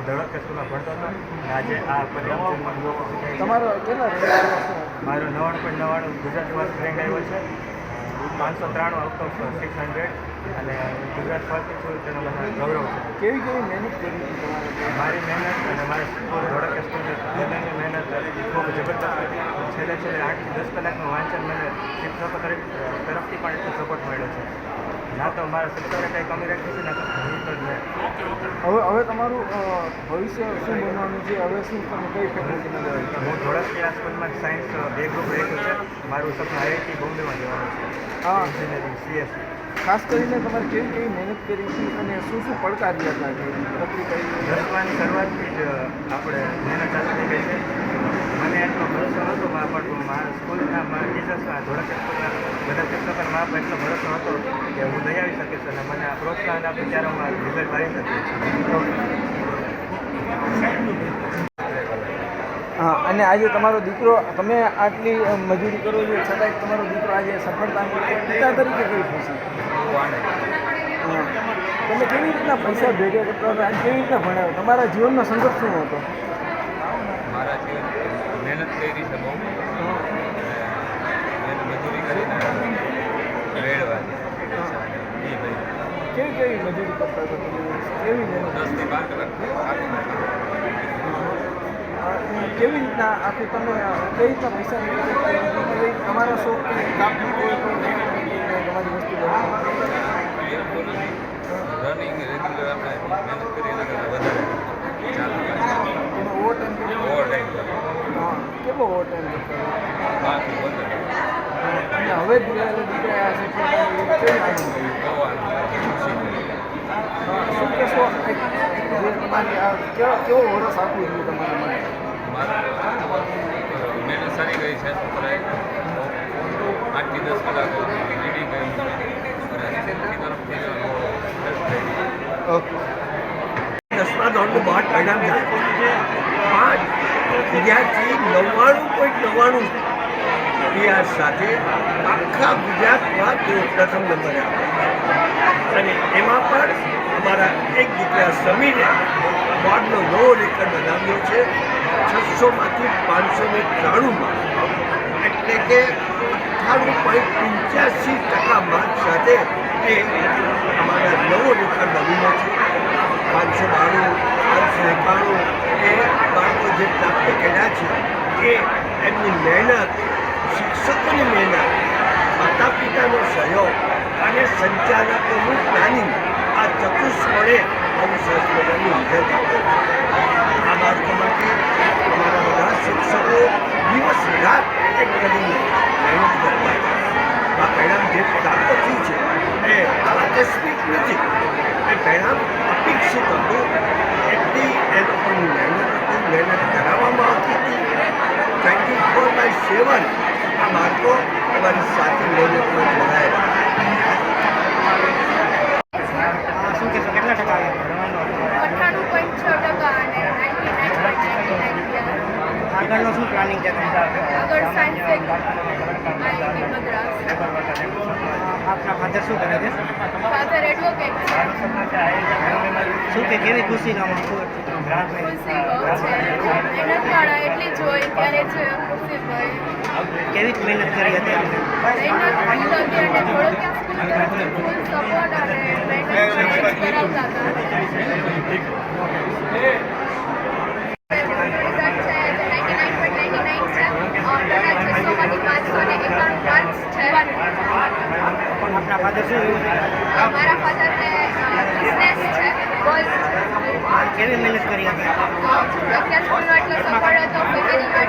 હું ધોળક સ્કૂલમાં ભણતો હતો અને આજે આ પરિણામ. તમારો કેટલા મારો નવ્વાણું પોઈન્ટ નવ્વાણું ગુજરાત ફર્સ્ટ રેન્ક આવ્યો છે. પાંચસો ત્રાણું આઉટ ઓફ સિક્સ હંડ્રેડ અને હું ગુજરાત ફર્સ્ટ છું તેનો મને ગૌરવ છે. કેવી કેવી મહેનત કરી મારી મહેનત અને મારા ધોળક બંનેની મહેનત ખૂબ જબરદસ્ત હતી. છેલ્લે છેલ્લે આઠથી દસ કલાકનું વાંચન મને શિક્ષકો તરફ તરફથી પણ એટલો સપોર્ટ મળ્યો છે. ના તો મારા સરકારે કંઈ કમી રાખી છે ના તો હવે હવે તમારું ભવિષ્ય શું બનવાનું છે? હવે શું તમે કઈ ફેકલ્ટીમાં જવાનું હું ક્લાસ સ્કૂલમાં સાયન્સ બે ગ્રુપ રાખ્યું છે. મારું સપનું આઈઆઈટી બોમ્બેમાં જવાનું છે. હા. એન્જિનિયરિંગ સીએસસી ખાસ કરીને તમારે કેવી કેવી મહેનત કરી હતી અને શું શું પડકાર્યા હતા કે તકલીફ કરી દસમાની શરૂઆતથી જ આપણે મહેનત ચાલુ થઈ ગઈ છે. મને એટલો ભરોસો નહોતો પણ મારા સ્કૂલના મારા ટીચર્સના ધોળક સ્કૂલના બધા શિક્ષકોને મા બાપ એટલો ભરોસો હતો કે હું નહીં આવી શકીશ અને મને આ પ્રોત્સાહન આપ્યું ત્યારે હું આ રિઝલ્ટ લાવી શકીશ. હા અને આજે તમારો દીકરો તમે આટલી મજૂરી કરો છો છતાંય તમારો દીકરો આજે સફળતા. પિતા તરીકે કઈ ખુશી. તમે કેવી રીતના પૈસા ભેગા કરતા હતા? કેવી રીતના ભણાવ્યો? તમારા જીવનનો સંઘર્ષ શું હતો? મારા જીવન મહેનત કરી છે બહુ. મજૂરી કરીને કેવી કેવી મજૂરી કરતા હતા કેવી કેવી રીતના આખું તમે કઈ રીતના પૈસા મેળવી તમે તમારા શોખ કાપની હોય તમારી વસ્તુ રનિંગ રેગ્યુલર આપણે મહેનત કરી એના કરતાં વધારે. ઓવર ટાઈમ ઓવર ટાઈમ હા કેટલો ઓવર ટાઈમ કરતા હવે દીકરા દીકરા છે કે કેવું આનંદ થયો? બહુ આનંદ ખુશી થઈ. શું કહેશો એક જે તમારી કેવો કેવો વરસ આખું રહ્યું તમારા મારું સારી ગઈ છે આઠથી દસ કલાક થઈ દસમા ધોરણનું બહાર પરિણામ જાય પાંચ વિદ્યાર્થી નવ્વાણું પોઈન્ટ નવ્વાણું પીઆર સાથે આખા ગુજરાતમાં તેઓ પ્રથમ નંબરે આવે અને એમાં પણ અમારા એક દીકરા સમીરે બોર્ડનો નવો રેકોર્ડ બનાવ્યો છે. છસોમાંથી પાંચસો ને ત્રાણુંમાં. એટલે કે અઠ્ઠાણું પોઈન્ટ પંચ્યાસી ટકા માર્ક સાથે એ અમારા નવો રેકોર્ડ બન્યો છે. પાંચસો બાણું, પાંચસો એકાણું એ બાળકો જે પ્રાપ્ત કર્યા છે, એ એમની મહેનત, શિક્ષકોની મહેનત માતા પિતાનો સહયોગ અને સંચાલકોનું પ્લાનિંગ આ ચતુષ્ફળે આવું સરસ મજાનું આપ્યું આ બાળકોમાંથી અમારા બધા શિક્ષકો દિવસ રાત એક કરીને મહેનત કરતા આ પરિણામ જે પ્રાપ્ત થયું છે, એ આકસ્મિક નથી. એ પરિણામ અપેક્ષિત હતું. એટલી એ લોકોની મહેનત હતી, મહેનત કરાવવામાં આવતી હતી. ટ્વેન્ટી ફોર બાય સેવન આ બાળકો અમારી સાથે મહેનતમાં જોડાયેલા શું કહેશો કેટલા ટકા આવ્યા અઠ્ઠાણું પોઈન્ટ છ ટકા અને ninety nine point ninety nine આગળનો શું પ્લાનિંગ છે આપના ફાધર શું કરે છે ફાધર એડવોકેટ શું કે કેવી ખુશી માહોલ છે ખુશી બહુ છે મહેનતવાળા એટલી જોઈ ત્યારે જ ખુશી હોય કેવી મહેનત કરી હતી આપણે મહેનત એટલી હતી અને થોડો ક્યાં સ્કૂલ તરફથી ફૂલ સપોર્ટ અને મહેનત કરાવતા હતા રિઝલ્ટ છે જે 99.99 છે ટોટલ 600માંથી 591 માર્ક્સ છે આપના ફાધર શું મારા ફાધરને બિઝનેસ છે કેવી મહેનત કરી હતી લખ્યા સ્કૂલનો એટલો સફળ હતો હતો